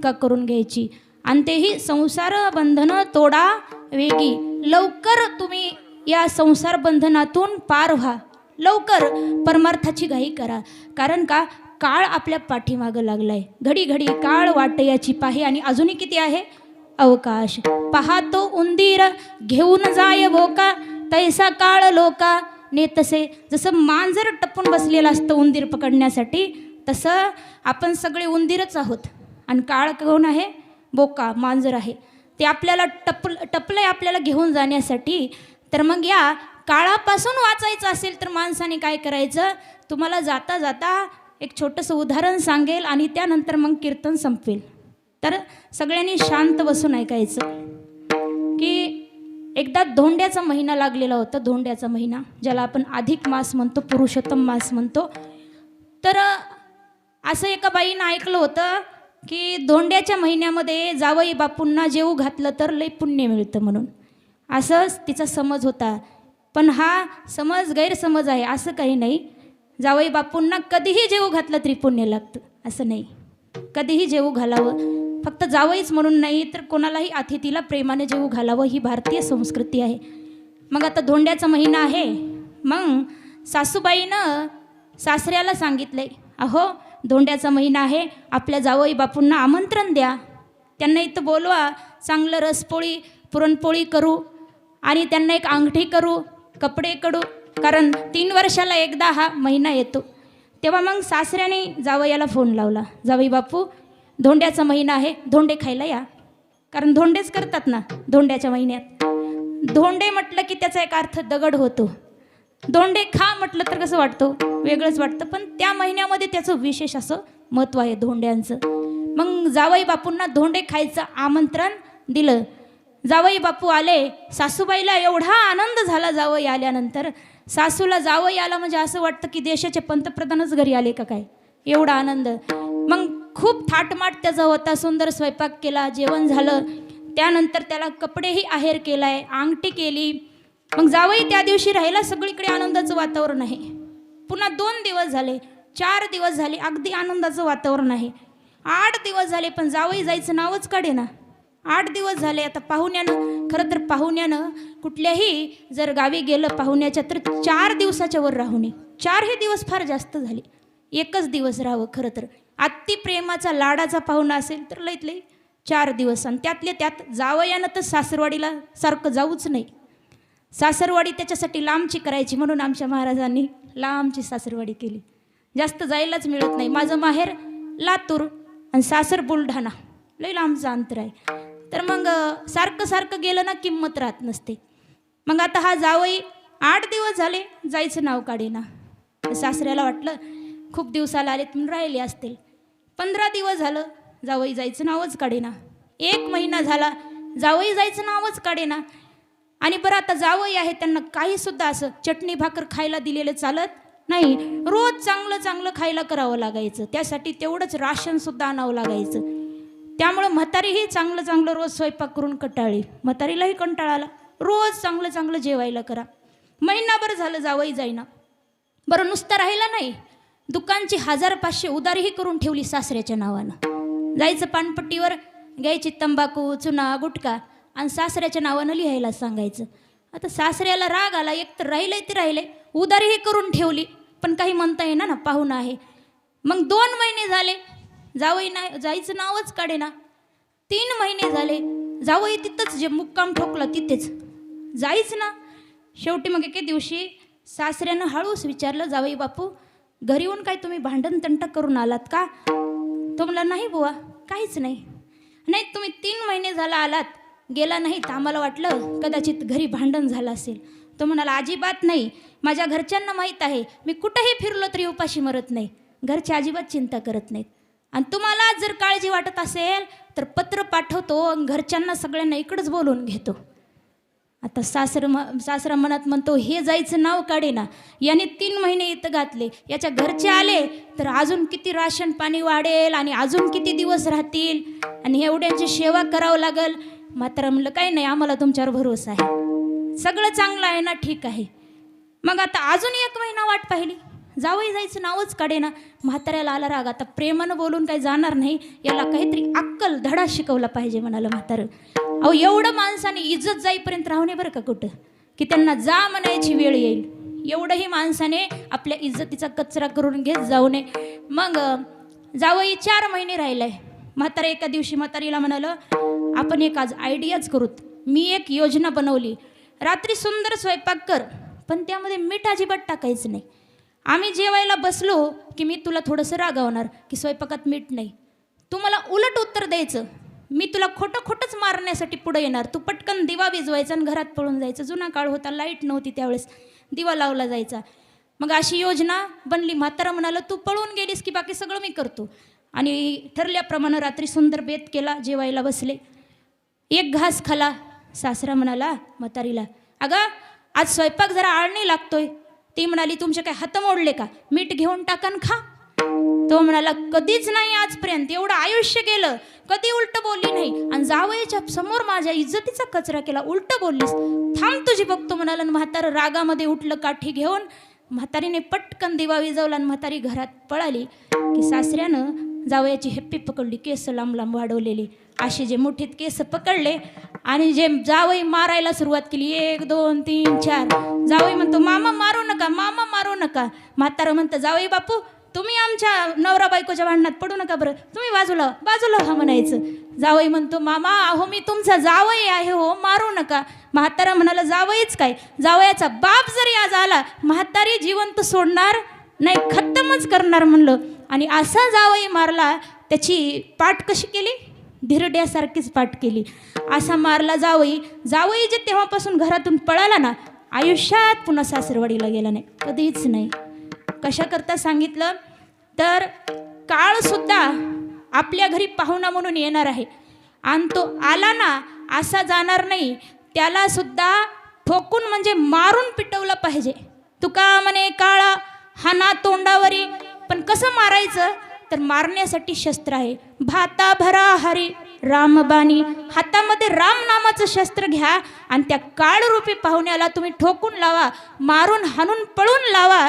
सुटका करून घ्यायची. आणि तेही संसार बंधनं तोडा वेगी लवकर तुम्ही या संसार बंधनातून पार व्हा. लवकर परमार्थाची घाई करा. कारण का? काळ आपल्या पाठीमागं लागलाय. घडी घडी काळ वाटयाची पाहे. आणि अजूनही किती आहे? अवकाश. पाहतो उंदीर घेऊन जाय बोका. तैसा काळ लोका ने तसे जसं मांजर टपून बसलेलं असतं उंदीर पकडण्यासाठी तसं आपण सगळे उंदीरच आहोत. आणि काळ कोण आहे? बोका मांजर आहे. ते आपल्याला टपल टपलंय आपल्याला घेऊन जाण्यासाठी. तर मग या काळापासून वाचायचं असेल तर माणसाने काय करायचं? तुम्हाला जाता जाता एक छोटंसं उदाहरण सांगेल आणि त्यानंतर मग कीर्तन संपवेल. तर सगळ्यांनी शांत बसून ऐकायचं. की एकदा धोंड्याचा महिना लागलेला होता धोंड्याचा महिना ज्याला आपण अधिक मास म्हणतो पुरुषोत्तम मास म्हणतो. तर असं एका बाईनं ऐकलं होतं की धोंड्याच्या महिन्यामध्ये जावई बापूंना जेऊ घातलं तर लई पुण्य मिळतं म्हणून. असंच तिचा समज होता. पण हा समज गैरसमज आहे असं काही नाही. जावई बापूंना कधीही जेऊ घातलं तरी पुण्य लागतं असं नाही. कधीही जेऊ घालावं. फक्त जावईच म्हणून नाही तर कोणालाही अतिथीला प्रेमाने जेऊ घालावं ही भारतीय संस्कृती आहे. मग आता धोंड्याचा महिना आहे. मग सासूबाईनं सासऱ्याला सांगितलंय अहो धोंड्याचा महिना आहे. आपल्या जावई बापूंना आमंत्रण द्या. त्यांना इथं बोलवा. चांगलं रसपोळी पुरणपोळी करू. आणि त्यांना एक अंगठी करू कपडे कडू. कारण तीन वर्षाला एकदा हा महिना येतो. तेव्हा मग सासऱ्याने जावयाला फोन लावला. जावई बापू धोंड्याचा महिना आहे. धोंडे खायला या. कारण धोंडेच करतात ना धोंड्याच्या महिन्यात. धोंडे म्हटलं की त्याचा एक अर्थ दगड होतो. धोंडे खा म्हटलं तर कसं वाटतं? वेगळंच वाटतं. पण त्या महिन्यामध्ये त्याचं विशेष असं महत्त्व आहे धोंड्यांचं मग जावई बापूंना धोंडे खायचं आमंत्रण दिलं. जावई बापू आले सासूबाईला एवढा आनंद झाला जावई आल्यानंतर. सासूला जावई आला म्हणजे असं वाटतं की देशाचे पंतप्रधानच घरी आले का काय? एवढा आनंद. मग खूप थाटमाट त्याचा होता सुंदर स्वयंपाक केला जेवण झालं. त्यानंतर त्याला कपडेही आहेर केलाय अंगठी केली. मग जावई त्या दिवशी राहिला सगळीकडे आनंदाचं वातावरण आहे. पुन्हा दोन दिवस झाले चार दिवस झाले अगदी आनंदाचं वातावरण आहे. आठ दिवस झाले पण जावई जायचं नावच काढे ना. आठ दिवस झाले आता पाहुण्यानं खरं तर पाहुण्यानं कुठल्याही जर गावी गेलं पाहुण्याच्या तर चार दिवसाच्या वर राहू नये चार हे दिवस फार जास्त झाले. एकच दिवस राहावं खरं तर. अति प्रेमाचा लाडाचा पाहुणा असेल तर लईत लई चार दिवस. आणि त्यातले त्यात जावयानं तर सासरवाडीला सारखं जाऊच नाही. सासरवाडी त्याच्यासाठी लांबची करायची म्हणून आमच्या महाराजांनी लांबची सासरवाडी केली. जास्त जायलाच मिळत नाही. माझं माहेर लातूर आणि सासर बुलढाणा. लई लांबचं अंतर आहे. तर मग सारखं सारखं गेलं ना किंमत राहत नसते. मग आता हा जावई आठ दिवस झाले जायचं नाव काढेना. सासऱ्याला वाटलं खूप दिवसाला आले म्हणून राहिले असतील. पंधरा दिवस झालं जावई जायचं नावच काढेना. एक महिना झाला जावई जायचं नावच काढेना. आणि बरं आता जावई आहे त्यांना काही सुद्धा असं चटणी भाकर खायला दिलेलं चालत नाही. रोज चांगलं चांगलं खायला करावं लागायचं. त्यासाठी तेवढंच राशन सुद्धा आणावं लागायचं. त्यामुळं म्हातारीही चांगलं चांगलं रोज स्वयंपाक करून कंटाळली. म्हातारीलाही कंटाळा आला. रोज चांगलं चांगलं जेवायला करा. महिनाभर झालं जावई जाईना. बरं नुसतं राहिला नाही. दुकानची हजार पाचशे उदारीही करून ठेवली सासऱ्याच्या नावानं. जायचं पानपट्टीवर घ्यायची तंबाखू चुना गुटखा. आणि सासऱ्याच्या नावानं लिहायला सांगायचं. आता सासऱ्याला राग आला एक तर राहिलंय ते राहिले उदारीही करून ठेवली पण काही म्हणता येणार ना पाहुणं आहे. मग दोन महिने झाले जावई नाही जायचं नावच काढे ना तीन महिने झाले जावई तिथंच जे मुक्काम ठोकला तिथेच. जायच ना. शेवटी मग एके दिवशी सासऱ्यानं हळूच विचारलं जावई बापू घरी येऊन काय तुम्ही भांडण तंट करून आलात का? तो म्हणला नाही बुवा काहीच नाही. नाही तुम्ही तीन महिने झाला आलात. गेला नाही तर आम्हाला वाटलं कदाचित घरी भांडण झालं असेल. तो म्हणाला अजिबात नाही. माझ्या घरच्यांना माहीत आहे. मी कुठंही फिरलो तरी उपाशी मरत नाही. घरचे अजिबात चिंता करत नाहीत. आणि तुम्हाला जर काळजी वाटत असेल तर पत्र पाठवतो आणि घरच्यांना सगळ्यांना इकडंच बोलवून घेतो. आता सासर म सासरा मनात म्हणतो हे जायचं नाव काढे ना याने तीन महिने इथं घातले. याच्या घरचे आले तर अजून किती राशन पाणी वाढेल आणि अजून किती दिवस राहतील? आणि एवढ्यांची सेवा करावं लागेल. मात्र म्हणलं काही नाही आम्हाला तुमच्यावर भरोसा आहे. सगळं चांगलं आहे ना ठीक आहे. मग आता अजून एक महिना वाट पाहिली. जावई जायचं नावच काढे ना. म्हाताऱ्याला आला राग. आता प्रेमानं बोलून काही जाणार नाही. याला काहीतरी अक्कल धडा शिकवला पाहिजे म्हणाला म्हातारं. अहो एवढं माणसाने इज्जत जाईपर्यंत राहू नये बरं का कुठं? की त्यांना जा म्हणायची वेळ येईल. एवढंही माणसाने आपल्या इज्जतीचा कचरा करून घेत जाऊ नये. मग जावई चार महिने राहिलाय. म्हातारा एका दिवशी म्हातारीला म्हणालं आपण एक आज आयडियाच करूत. मी एक योजना बनवली. रात्री सुंदर स्वयंपाक कर पण त्यामध्ये मीठ अजिबात टाकायचं नाही. आम्ही जेवायला बसलो की मी तुला थोडंसं रागावणार की स्वयंपाकात मीठ नाही. तू मला उलट उत्तर द्यायचं. मी तुला खोटं खोटंच मारण्यासाठी पुढे येणार. तू पटकन दिवा विजवायचा आणि घरात पळून जायचं. जुना काळ होता लाइट नव्हती त्यावेळेस. दिवा लावला जायचा. मग अशी योजना बनली. म्हातारा म्हणाला तू पळून गेलीस की बाकी सगळं मी करतो. आणि ठरल्याप्रमाणे रात्री सुंदर बेत केला जेवायला बसले. एक घास खाला. सासरा म्हणाला म्हातारीला अगं आज स्वयंपाक जरा आळणी लागतोय. ती म्हणाली तुमचे काय हात मोडले का? मीठ घेऊन टाकन खा. तो म्हणाला कधीच नाही आजपर्यंत. एवढं आयुष्य गेलं. कधी उलट बोलली नाही. आणि जावयाच्या समोर माझ्या इज्जतीचा कचरा केला. उलट बोललीस. थांब तुझी बघतो म्हणाला आणि म्हातारं. रागामध्ये उठलं काठी घेऊन. म्हातारीने पटकन दिवा विजवला आणि म्हातारी घरात पळाली की सासऱ्यानं जावयाची हेप्पी पकडली केस लांब लांब वाढवलेली. असे जे मुठीत केस पकडले आणि जे जावई मारायला सुरुवात केली. एक दोन तीन चार. जावई म्हणतो मामा मारू नका मामा मारू नका. म्हातारं म्हणतं जावई बापू तुम्ही आमच्या नवरा बायकोच्या भांडणात पडू नका बरं. तुम्ही बाजूला बाजूला व्हा म्हणायचं. जावई म्हणतो मामा अहो मी तुमचा जावई आहे हो मारू नका. म्हातारा म्हणाला जावईच काय? जावयाचा बाप जरी आज आला म्हातारी जिवंत सोडणार नाही खत्तमच करणार म्हणलं. आणि असा जावई मारला त्याची पाठ कशी केली? धिरड्यासारखीच पाठ केली. असा मारला जावई. जावई जे तेव्हापासून घरातून पळाला ना आयुष्यात पुन्हा सासरवाडीला गेला नाही. कधीच नाही. कशाकरता सांगितलं? तर काळसुद्धा आपल्या घरी पाहुणा म्हणून येणार आहे. आणि तो आला ना असा जाणार नाही. त्यालासुद्धा ठोकून म्हणजे मारून पिटवलं पाहिजे. तुका म्हणे काळा हाना तोंडावरी. पण कसं मारायचं? तर मारण्यासाठी शस्त्र आहे. भाता भरा हरी रामबाणी हातामध्ये राम नामाचं शस्त्र घ्या आणि त्या काळरूपी पाहुण्याला तुम्ही ठोकून लावा मारून हाणून पळून लावा.